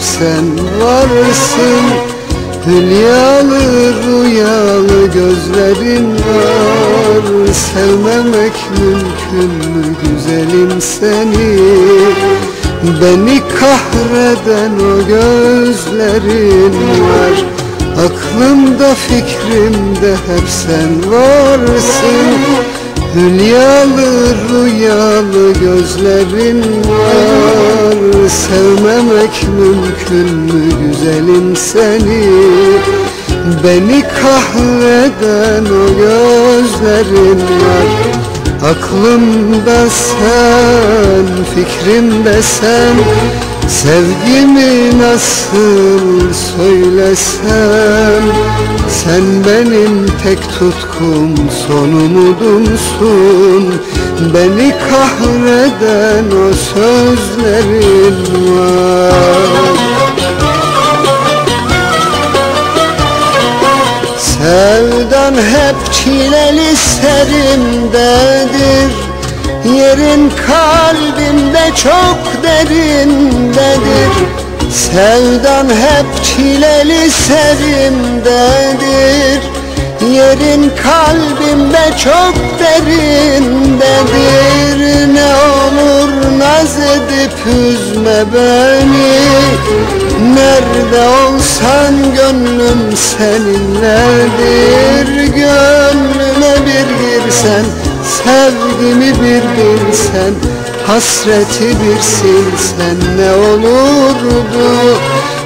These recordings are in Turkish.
sen varsın. Hülyalı rüyalı gözlerin var. Sevmemek mümkün mü güzelim seni? Beni kahreden o gözlerin var. Aklımda fikrimde hep sen varsın. Hülyalı rüyalı gözlerin var Sevmemek mümkün mü güzelim seni? Beni kahreden o gözlerin var. Aklımda sen, fikrimde sen. Sevgimi nasıl söylesem? Sen benim tek tutkum son umudumsun. Beni kahreden o sözlerin çileli serimdedir Yerin kalbimde çok derindedir. Sevdan hep çileli serimdedir Yerin kalbimde çok derindedir. Ne olur naz edip üzme beni Nerede olsan gönlüm seninledir. Gönlüme bir girsen Sevgimi bir bilsen Hasreti bir silsen ne olurdu?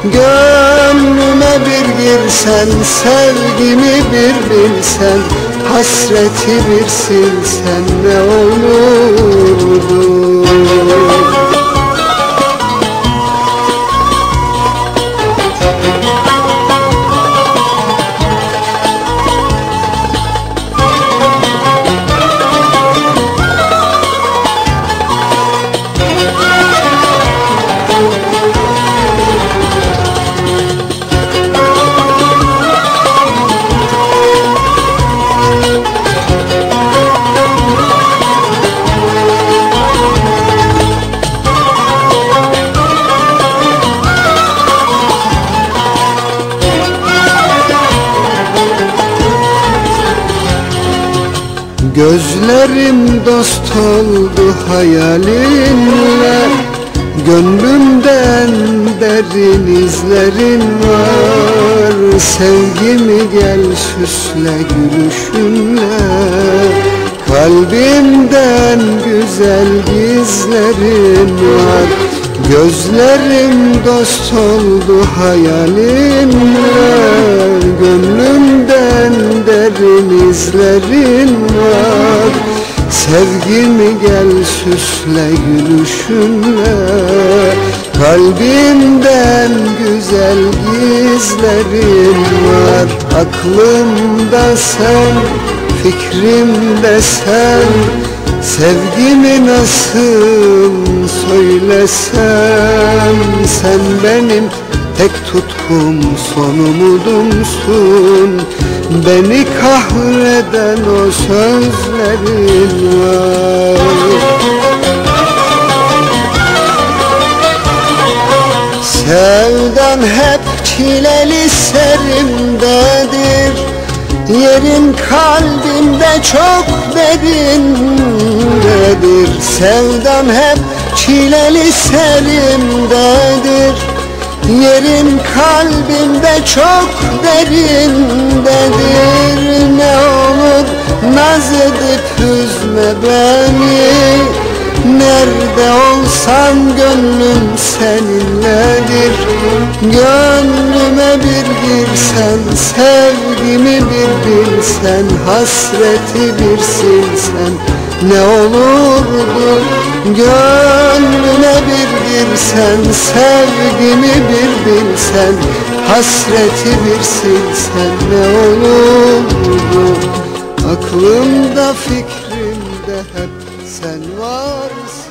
Gönlüme bir girsen Sevgimi bir bilsen Hasreti bir silsen ne olurdu Gözlerim dost oldu hayalinle Gönlümden derin izlerin var. Sevgimi gel süsle gülüşünle. Kalbimden güzel gizlerin var. Gözlerim dost oldu hayalinle Gönlümden derin izlerin var. Sevgimi gel süsle gülüşünle. Kalbimden güzel gizlerin var. Aklımda sen, fikrimde sen. Sevgimi nasıl söylesem? Sen benim tek tutkum son umudumsun Beni kahreden o sözlerin var. Sevdan hep çileli serimdedir. Yerin kalbimde çok derindedir Sevdan hep çileli serimdedir Yerin kalbimde çok derindedir Ne olur naz edip üzme beni. Nerede olsan gönlüm seninledir. Gönlüme bir girsen Sevgimi bir bilsen Hasreti bir silsen. Ne olurdu Gönlüme bir girsen Sevgimi bir bilsen Hasreti bir silsen Ne olurdu Aklımda fikrimde hep sen varsın